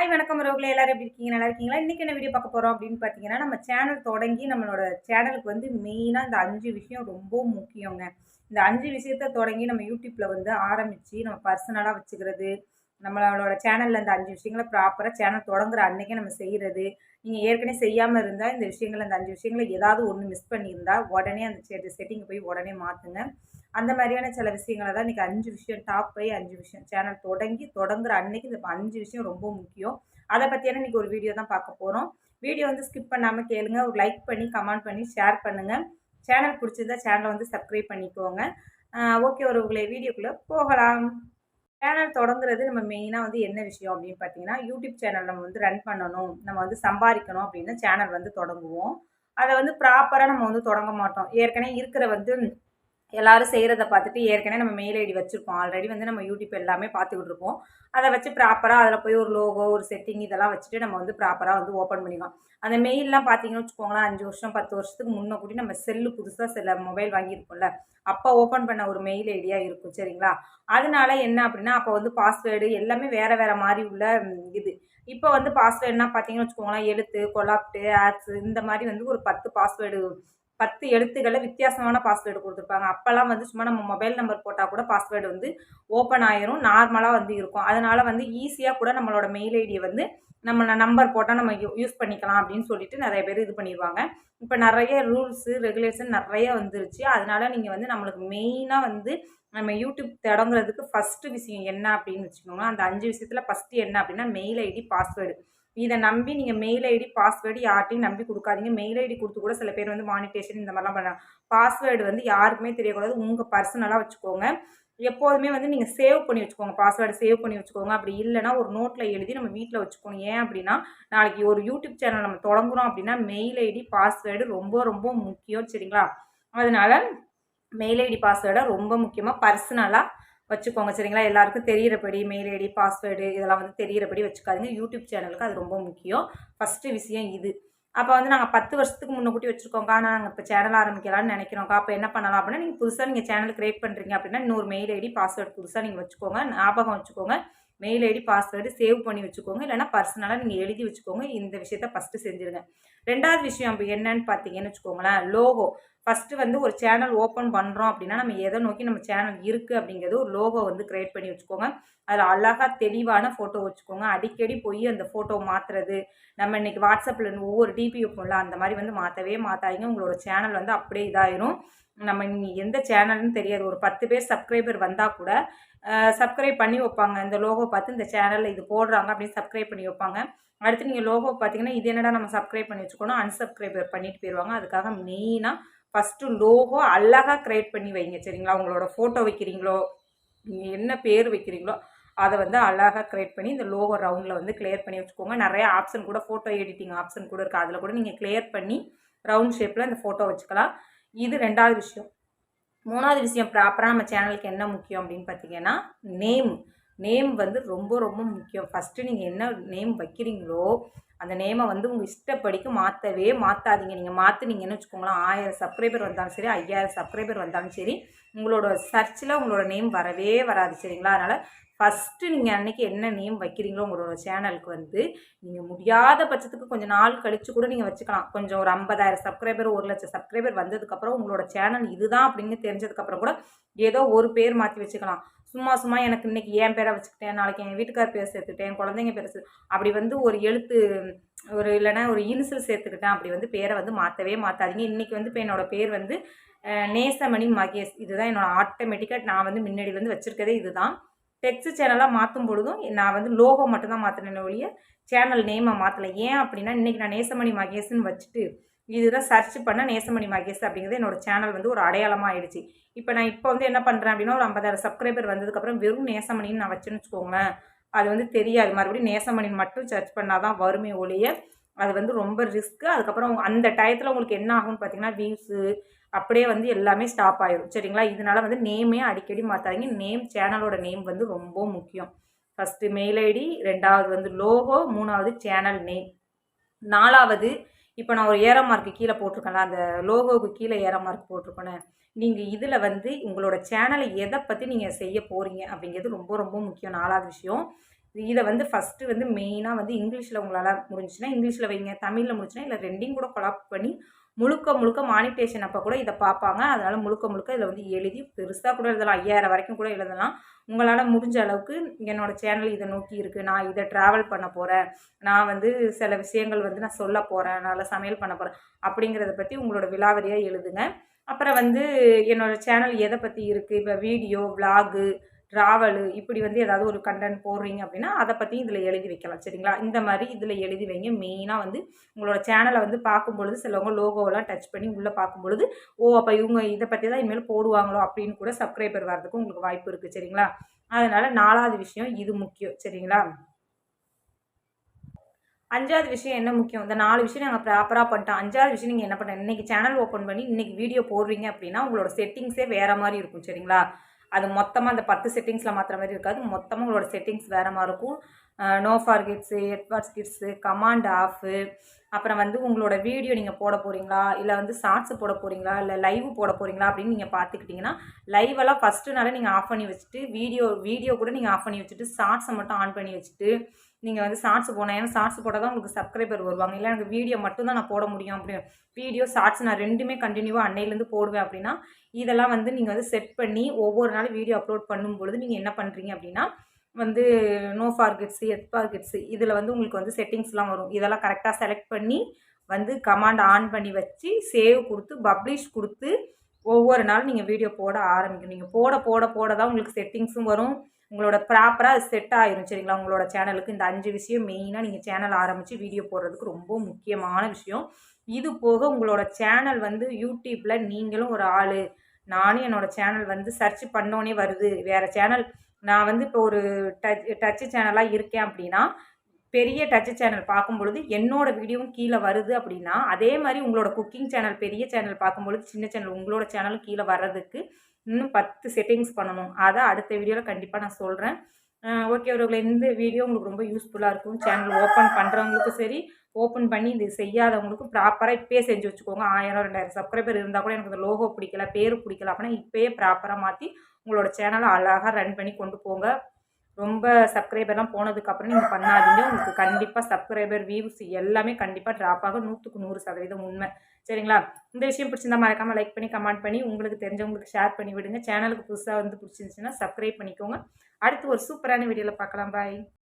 Hi வணக்கம் ரோகில் எல்லாரும் எப்படி இருக்கீங்க? நல்லா இருக்கீங்களா? இன்றைக்கி என்ன வீடியோ பார்க்க போகிறோம் அப்படின்னு பார்த்தீங்கன்னா நம்ம சேனல் தொடங்கி நம்மளோட சேனலுக்கு வந்து மெயினாக இந்த அஞ்சு விஷயம் ரொம்ப முக்கியங்க. இந்த அஞ்சு விஷயத்த தொடங்கி நம்ம யூடியூப்பில் வந்து ஆரம்பித்து நம்ம பர்சனலாக வச்சுக்கிறது நம்மளோட சேனலில் இந்த அஞ்சு விஷயங்களை ப்ராப்பராக சேனல் தொடங்குற அன்றைக்கே நம்ம செய்கிறது நீங்கள் ஏற்கனவே செய்யாமல் இருந்தால் இந்த விஷயங்கள் அந்த அஞ்சு விஷயங்களை ஏதாவது ஒன்று மிஸ் பண்ணியிருந்தால் உடனே அந்த செட்டிங் போய் உடனே மாற்றுங்க அந்த மாதிரியான சில விஷயங்களை தான் இன்றைக்கி அஞ்சு விஷயம் டாப் பை அஞ்சு விஷயம் சேனல் தொடங்கி தொடங்குற அன்னைக்கு இந்த அஞ்சு விஷயம் ரொம்ப முக்கியம். அதை பற்றியான இன்றைக்கி ஒரு வீடியோ தான் பார்க்க போகிறோம் வீடியோ வந்து ஸ்கிப் பண்ணாமல் கேளுங்க. ஒரு லைக் பண்ணி கமெண்ட் பண்ணி ஷேர் பண்ணுங்கள் சேனல் பிடிச்சிருந்தா சேனலை வந்து சப்ஸ்கிரைப் பண்ணிக்கோங்க. ஓகே ஒரு உங்களை வீடியோக்குள்ளே போகலாம். சேனல் தொடங்குறது நம்ம மெயினாக வந்து என்ன விஷயம் அப்படின்னு பார்த்தீங்கன்னா யூடியூப் சேனல் நம்ம வந்து ரன் பண்ணணும். நம்ம வந்து சம்பாதிக்கணும் அப்படின்னு சேனல் வந்து தொடங்குவோம். அதை வந்து ப்ராப்பராக நம்ம வந்து தொடங்க மாட்டோம். ஏற்கனவே இருக்கிற வந்து எல்லாரும் செய்கிறத பார்த்துட்டு ஏற்கனவே நம்ம மெயில் ஐடி வச்சுருப்போம். ஆல்ரெடி வந்து நம்ம யூடியூப் எல்லாமே பார்த்துக்கிட்டு இருப்போம். அதை வச்சு ப்ராப்பராக அதில் போய் ஒரு லோகோ ஒரு செட்டிங் இதெல்லாம் வச்சுட்டு நம்ம வந்து ப்ராப்பராக வந்து ஓப்பன் பண்ணிக்கலாம். அந்த மெயிலெலாம் பார்த்தீங்கன்னு வச்சுக்கோங்களேன் அஞ்சு வருஷம் பத்து வருஷத்துக்கு முன்னே கூட்டி நம்ம செல்லு புதுசாக சில மொபைல் வாங்கியிருப்போம்ல. அப்போ ஓப்பன் பண்ண ஒரு மெயில் ஐடியாக இருக்கும் சரிங்களா? அதனால என்ன அப்படின்னா அப்போ வந்து பாஸ்வேர்டு எல்லாமே வேறு வேறு மாதிரி உள்ள இது. இப்போ வந்து பாஸ்வேர்டுனா பார்த்தீங்கன்னு வச்சுக்கோங்களேன் எழுத்து கொலாப்டு ஆட்ஸு இந்த மாதிரி வந்து ஒரு பத்து பாஸ்வேர்டு பத்து எழுத்துக்களை வித்தியாசமான பாஸ்வேர்டு கொடுத்துருப்பாங்க. அப்போல்லாம் வந்து சும்மா நம்ம மொபைல் நம்பர் போட்டால் கூட பாஸ்வேர்டு வந்து ஓப்பன் ஆயிரும் நார்மலாக வந்து இருக்கும். அதனால் வந்து ஈஸியாக கூட நம்மளோட மெயில் ஐடியை வந்து நம்ம நம்பர் போட்டால் நம்ம யூஸ் பண்ணிக்கலாம் அப்படின்னு சொல்லிட்டு நிறைய பேர் இது பண்ணிடுவாங்க இப்போ நிறைய ரூல்ஸு ரெகுலேஷன் நிறைய வந்துருச்சு. அதனால நீங்கள் வந்து நம்மளுக்கு மெயினாக வந்து நம்ம யூடியூப் தொடங்குறதுக்கு ஃபஸ்ட்டு விஷயம் என்ன அப்படின்னு வச்சுக்கோங்க அந்த அஞ்சு விஷயத்தில் ஃபஸ்ட்டு என்ன அப்படின்னா மெயில் ஐடி பாஸ்வேர்டு இதை நம்பி நீங்கள் மெயில் ஐடி பாஸ்வேர்டு யார்ட்டையும் நம்பி கொடுக்காதீங்க. மெயில் ஐடி கொடுத்து கூட சில பேர் வந்து மானிட்டேஷன் இந்த மாதிரிலாம் பண்ணுறாங்க பாஸ்வேர்டு வந்து யாருக்குமே தெரியக்கூடாது. உங்கள் பர்சனலாக வச்சுக்கோங்க. எப்போதுமே வந்து நீங்கள் சேவ் பண்ணி வச்சுக்கோங்க. பாஸ்வேர்டு சேவ் பண்ணி வச்சுக்கோங்க. அப்படி இல்லைனா ஒரு நோட்டில் எழுதி நம்ம வீட்டில் வச்சுக்கோங்க ஏன் அப்படின்னா நாளைக்கு ஒரு யூடியூப் சேனல் நம்ம தொடங்குறோம் அப்படின்னா மெயில் ஐடி பாஸ்வேர்டு ரொம்ப ரொம்ப முக்கியம். சரிங்களா? அதனால் மெயில் ஐடி பாஸ்வேர்டை ரொம்ப முக்கியமாக பர்சனலாக வச்சுக்கோங்க சரிங்களா? எல்லாருக்கும் தெரிகிறபடி மெயில் ஐடி பாஸ்வேர்டு இதெல்லாம் வந்து தெரிகிறபடி வச்சுக்காதீங்க. யூடியூப் சேனலுக்கு அது ரொம்ப முக்கியம். ஃபஸ்ட்டு விஷயம் இது. அப்போ வந்து நாங்கள் பத்து வருஷத்துக்கு முன்னக்கூட்டி வச்சுருக்கோங்க ஆனால் நாங்கள் இப்போ சேனல் ஆரம்பிக்கலாம்னு நினைக்கிறோங்க அப்போ என்ன பண்ணலாம் அப்படின்னா நீங்கள் புதுசாக நீங்கள் சேனல் க்ரியேட் பண்ணுறீங்க அப்படின்னா இன்னொரு மெயில் ஐடி பாஸ்வேர்டு புதுசாக நீங்கள் வச்சுக்கோங்க. ஞாபகம் வச்சுக்கோங்க. மெயில் ஐடி பாஸ்வேர்டு சேவ் பண்ணி வச்சுக்கோங்க. இல்லைனா பர்சனலாக நீங்கள் எழுதி வச்சுக்கோங்க. இந்த விஷயத்த ஃபஸ்ட்டு செஞ்சுருங்க. ரெண்டாவது விஷயம் அப்போ என்னன்னு பார்த்தீங்கன்னு வச்சுக்கோங்களேன். லோகோ ஃபஸ்ட்டு வந்து ஒரு சேனல் ஓப்பன் பண்ணுறோம் அப்படின்னா நம்ம எதை நோக்கி நம்ம சேனல் இருக்குது அப்படிங்கிறது ஒரு லோகோ வந்து க்ரியேட் பண்ணி வச்சுக்கோங்க. அதில் அழகாக தெளிவான ஃபோட்டோ வச்சுக்கோங்க. அடிக்கடி போய் அந்த ஃபோட்டோ மாற்றுறது நம்ம இன்றைக்கி வாட்ஸ்அப்பில் ஒவ்வொரு டிபி வைப்போம்ல அந்த மாதிரி வந்து மாற்றவே மாற்றாதீங்க உங்களோட சேனல் வந்து அப்படியே இதாயிரும். நம்ம நீங்கள் எந்த சேனல்னு தெரியாது. ஒரு பத்து பேர் சப்ஸ்கிரைபர் வந்தால் கூட சப்ஸ்கிரைப் பண்ணி வைப்பாங்க. இந்த லோகோ பார்த்து இந்த சேனலில் இது போடுறாங்க அப்படின்னு சப்ஸ்கிரைப் பண்ணி வைப்பாங்க. அடுத்து நீங்கள் லோகோ பார்த்தீங்கன்னா இது என்னடா நம்ம சப்ஸ்கிரைப் பண்ணி வச்சுக்கணும்? அன்சப்ஸ்கிரைபர் பண்ணிட்டு போயிடுவாங்க அதுக்காக மெயினாக ஃபஸ்ட்டு லோகோ அழகாக க்ரியேட் பண்ணி வைங்க சரிங்களா? உங்களோட ஃபோட்டோ வைக்கிறீங்களோ நீங்கள் என்ன பேர் வைக்கிறீங்களோ அதை வந்து அழகாக க்ரியேட் பண்ணி இந்த லோகோ ரவுண்டில் வந்து கிளியர் பண்ணி வச்சுக்கோங்க. நிறைய ஆப்ஷன் கூட ஃபோட்டோ எடிட்டிங் ஆப்ஷன் கூட இருக்குது அதில் கூட நீங்கள் கிளியர் பண்ணி ரவுண்ட் ஷேப்பில் இந்த ஃபோட்டோ வச்சுக்கலாம். இது ரெண்டாவது விஷயம். மூணாவது விஷயம் ப்ராப்பராக நம்ம சேனலுக்கு என்ன முக்கியம் அப்படின்னு பார்த்தீங்கன்னா நேம் நேம் வந்து ரொம்ப ரொம்ப முக்கியம். ஃபஸ்ட்டு நீங்கள் என்ன நேம் வைக்கிறீங்களோ அந்த நேமை வந்து உங்கள் இஷ்டப்படிக்கு மாற்றவே மாற்றாதீங்க நீங்கள் மாற்றினீங்கன்னு வச்சுக்கோங்களேன். ஆயிரம் சப்ஸ்கிரைபர் வந்தாலும் சரி ஐயாயிரம் சப்ஸ்கிரைபர் வந்தாலும் சரி உங்களோட சர்ச்சில் உங்களோட நேம் வரவே வராது சரிங்களா? அதனால் ஃபஸ்ட்டு நீங்கள் அன்றைக்கி என்ன நேம் வைக்கிறீங்களோ உங்களோட சேனலுக்கு வந்து நீங்கள் முடியாத பட்சத்துக்கு கொஞ்சம் நாள் கழித்து கூட நீங்கள் வச்சுக்கலாம். கொஞ்சம் ஒரு ஐம்பதாயிரம் சப்ஸ்கிரைபர் ஒரு லட்சம் சப்ஸ்கிரைபர் வந்ததுக்கப்புறம் உங்களோட சேனல் இதுதான் அப்படின்னு தெரிஞ்சதுக்கப்புறம் கூட ஏதோ ஒரு பேர் மாற்றி வச்சுக்கலாம். சும்மா சும்மா எனக்கு இன்றைக்கி என் பேரை வச்சுக்கிட்டேன் நாளைக்கு என் வீட்டுக்கார் பேர் சேர்த்துக்கிட்டேன் குழந்தைங்க பேர் அப்படி வந்து ஒரு எழுத்து ஒரு இல்லைன்னா ஒரு இனிசல் சேர்த்துக்கிட்டேன் அப்படி வந்து பேரை வந்து மாற்றவே மாற்றாதீங்க இன்றைக்கி வந்து இப்போ என்னோடய பேர் வந்து நேசமணி மகேஷ். இதுதான் என்னோடய ஆட்டோமேட்டிக்காக நான் வந்து முன்னாடி வந்து வச்சுருக்கதே இதுதான். டெக்ஸ்ட் சேனலாக மாற்றும் பொழுதும் நான் வந்து லோகோ மட்டும்தான் மாற்றினேன் ஒழிய சேனல் நேமை மாற்றலை ஏன் அப்படின்னா இன்றைக்கி நான் நேசமணி மகேஷ்னு வச்சுட்டு இதுதான் சர்ச் பண்ண நேசமணி மகேஷ் அப்படிங்கிறது என்னோடய சேனல் வந்து ஒரு அடையாளமாக ஆயிடுச்சு. இப்போ நான் இப்போ வந்து என்ன பண்ணுறேன் அப்படின்னா ஒரு ஐம்பதாயிரம் சப்ஸ்கிரைபர் வந்ததுக்கப்புறம் வெறும் நேசமணின்னு நான் வச்சுன்னு வச்சுக்கோங்களேன். அது வந்து தெரியாது. மறுபடியும் நேசமணின்னு மட்டும் சர்ச் பண்ணால் தான் வருமே ஒழிய அது வந்து ரொம்ப ரிஸ்க்கு அதுக்கப்புறம் அந்த டயத்தில் உங்களுக்கு என்ன ஆகும்னு பார்த்தீங்கன்னா வியூஸு அப்படியே வந்து எல்லாமே ஸ்டாப் ஆயிடும் சரிங்களா? இதனால் வந்து நேமே அடிக்கடி மாற்றாதீங்க நேம் சேனலோட நேம் வந்து ரொம்ப முக்கியம். ஃபஸ்ட்டு மெயில் ஐடி ரெண்டாவது வந்து லோகோ மூணாவது சேனல் நேம் நாலாவது இப்போ நான் ஒரு ஏற மார்க்கு கீழே போட்டிருக்கேன்ல அந்த லோகோவுக்கு கீழே ஏற மார்க் போட்டிருக்கோன்னு நீங்கள் இதில் வந்து உங்களோட சேனலை எதை பற்றி நீங்கள் செய்ய போகிறீங்க அப்படிங்கிறது ரொம்ப ரொம்ப முக்கியம். நாலாவது விஷயம் இதை வந்து ஃபஸ்ட்டு வந்து மெயினாக வந்து இங்கிலீஷில் உங்களால் முடிஞ்சுச்சுன்னா இங்கிலீஷில் வைங்க தமிழில் முடிஞ்சுன்னா இல்லை ரெண்டையும் கூட கொலாப் பண்ணி முழுக்க முழுக்க மானிட்டேஷன் அப்போ கூட இதை பார்ப்பாங்க. அதனால் முழுக்க முழுக்க இதில் வந்து எழுதி பெருசாக கூட எழுதலாம். ஐயாயிரம் வரைக்கும் கூட எழுதலாம். உங்களால் முடிஞ்ச அளவுக்கு என்னோடய சேனல் இதை நோக்கி இருக்குது நான் இதை ட்ராவல் பண்ண போகிறேன் நான் வந்து சில விஷயங்கள் வந்து நான் சொல்ல போகிறேன் நல்லா சமையல் பண்ண போகிறேன் அப்படிங்கிறத பற்றி உங்களோட விலாவரியாக எழுதுங்க. அப்புறம் வந்து என்னோடய சேனல் எதை பற்றி இருக்குது இப்போ வீடியோ விலாகு ட்ராவலு இப்படி வந்து ஏதாவது ஒரு கண்டென்ட் போடுறீங்க அப்படின்னா அதை பற்றி இதில் எழுதி வைக்கலாம் சரிங்களா? இந்த மாதிரி இதில் எழுதி வைங்க. மெயினாக வந்து உங்களோட சேனலை வந்து பார்க்கும்பொழுது சிலவங்க லோகோவெல்லாம் டச் பண்ணி உள்ளே பார்க்கும்பொழுது ஓ அப்போ இவங்க இதை பற்றி தான் இனிமேல் போடுவாங்களோ அப்படின்னு கூட சப்ஸ்கிரைபர் வர்றதுக்கு உங்களுக்கு வாய்ப்பு இருக்குது சரிங்களா? அதனால் நாலாவது விஷயம் இது முக்கியம் சரிங்களா? அஞ்சாவது விஷயம் என்ன முக்கியம்? இந்த நாலு விஷயம் நாங்கள் ப்ராப்பராக பண்ணிட்டோம். அஞ்சாவது விஷயம் நீங்கள் என்ன பண்ணுறேன் இன்றைக்கி சேனல் ஓப்பன் பண்ணி இன்றைக்கி வீடியோ போடுறீங்க அப்படின்னா உங்களோட செட்டிங்ஸே வேறு மாதிரி இருக்கும் சரிங்களா? அது மொத்தமாக அந்த பத்து செட்டிங்ஸில் மாத்திர மாதிரி இருக்காது. மொத்தமாக உங்களோட செட்டிங்ஸ் வேறு மாதிரி இருக்கும். நோ ஃபார் கிட்ஸு ஹெட்வாட்ஸ் கிட்ஸு கமாண்ட் ஆஃபு அப்புறம் வந்து உங்களோட வீடியோ நீங்கள் போட போகிறீங்களா இல்லை வந்து ஷார்ட்ஸ் போட போகிறீங்களா இல்லை லைவ் போட போகிறீங்களா அப்படின்னு நீங்கள் பார்த்துக்கிட்டிங்கன்னா லைவெல்லாம் ஃபஸ்ட்டு நாளே நீங்கள் ஆஃப் பண்ணி வச்சுட்டு வீடியோ வீடியோ கூட நீங்கள் ஆஃப் பண்ணி வச்சுட்டு ஷார்ட்ஸை மட்டும் ஆன் பண்ணி வச்சுட்டு நீங்கள் வந்து ஷார்ட்ஸ் போனேன் ஏன்னா ஷார்ட்ஸ் போட்டால் தான் உங்களுக்கு சப்ஸ்கிரைபர் வருவாங்க. இல்லை எனக்கு வீடியோ மட்டும் தான் நான் போட முடியும் அப்படின்னு வீடியோ ஷார்ட்ஸ் நான் ரெண்டுமே கண்டினியூவாக அன்னையிலேருந்து போடுவேன் அப்படின்னா இதெல்லாம் வந்து நீங்கள் வந்து செட் பண்ணி ஒவ்வொரு நாளும் வீடியோ அப்லோட் பண்ணும்பொழுது நீங்கள் என்ன பண்ணுறீங்க அப்படின்னா வந்து நோ ஃபார்கெட்ஸு எத் ஃபார்கெட்ஸு இதில் வந்து உங்களுக்கு வந்து செட்டிங்ஸ்லாம் வரும். இதெல்லாம் கரெக்டாக செலக்ட் பண்ணி வந்து கமாண்ட் ஆன் பண்ணி வச்சு சேவ் கொடுத்து பப்ளிஷ் கொடுத்து ஒவ்வொரு நாளும் நீங்கள் வீடியோ போட ஆரம்பிக்கணும். நீங்கள் போட போட போட தான் உங்களுக்கு செட்டிங்ஸும் வரும். உங்களோட ப்ராப்பராக செட் ஆயிரும் சரிங்களா? உங்களோட சேனலுக்கு இந்த அஞ்சு விஷயம் மெயினாக நீங்கள் சேனல் ஆரம்பித்து வீடியோ போடுறதுக்கு ரொம்ப முக்கியமான விஷயம். இது போக உங்களோட சேனல் வந்து யூடியூப்பில் நீங்களும் ஒரு ஆள். நானும் என்னோடய சேனல் வந்து சர்ச் பண்ணோன்னே வருது. வேறு சேனல் நான் வந்து இப்போ ஒரு டச் டச்சு சேனலாக இருக்கேன் அப்படின்னா பெரிய டச்சு சேனல் பார்க்கும் பொழுது என்னோடய வீடியோவும் கீழே வருது அப்படின்னா அதே மாதிரி உங்களோட குக்கிங் சேனல் பெரிய சேனல் பார்க்கும்பொழுது சின்ன சேனல் உங்களோட சேனலும் கீழே வர்றதுக்கு இன்னும் பத்து செட்டிங்ஸ் பண்ணணும். அதை அடுத்த வீடியோவில் கண்டிப்பாக நான் சொல்கிறேன் ஓகே அவர்களை இந்த வீடியோ உங்களுக்கு ரொம்ப யூஸ்ஃபுல்லாக இருக்கும். சேனல் ஓப்பன் பண்ணுறவங்களுக்கும் சரி ஓப்பன் பண்ணி இது செய்யாதவங்களுக்கும் ப்ராப்பராக இப்போயே செஞ்சு வச்சுக்கோங்க. ஆயிரம் ரெண்டாயிரம் சப்ஸ்கிரைபர் இருந்தால் கூட எனக்கு இந்த லோகோ பிடிக்கல பேர் பிடிக்கல அப்படின்னா இப்போயே ப்ராப்பராக மாற்றி உங்களோட சேனலை அழகாக ரன் பண்ணி கொண்டு போங்க. ரொம்ப சப்ஸ்கிரைபர்லாம் போனதுக்கப்புறம் நீங்கள் பண்ணாதீங்க. உங்களுக்கு கண்டிப்பாக சப்ஸ்கிரைபர் வியூஸ் எல்லாமே கண்டிப்பாக ட்ராப் ஆகும். நூற்றுக்கு நூறு சதவீதம் உண்மை. சரிங்களா? இந்த விஷயம் பிடிச்சிருந்தா மறக்காமல் லைக் பண்ணி கமெண்ட் பண்ணி உங்களுக்கு தெரிஞ்சவங்களுக்கு ஷேர் பண்ணி விடுங்க சேனலுக்கு புதுசாக வந்து பிடிச்சிருந்துச்சுன்னா சப்ஸ்கிரைப் பண்ணிக்கோங்க. அடுத்து ஒரு சூப்பரான வீடியோவில் பார்க்கலாம். பாய்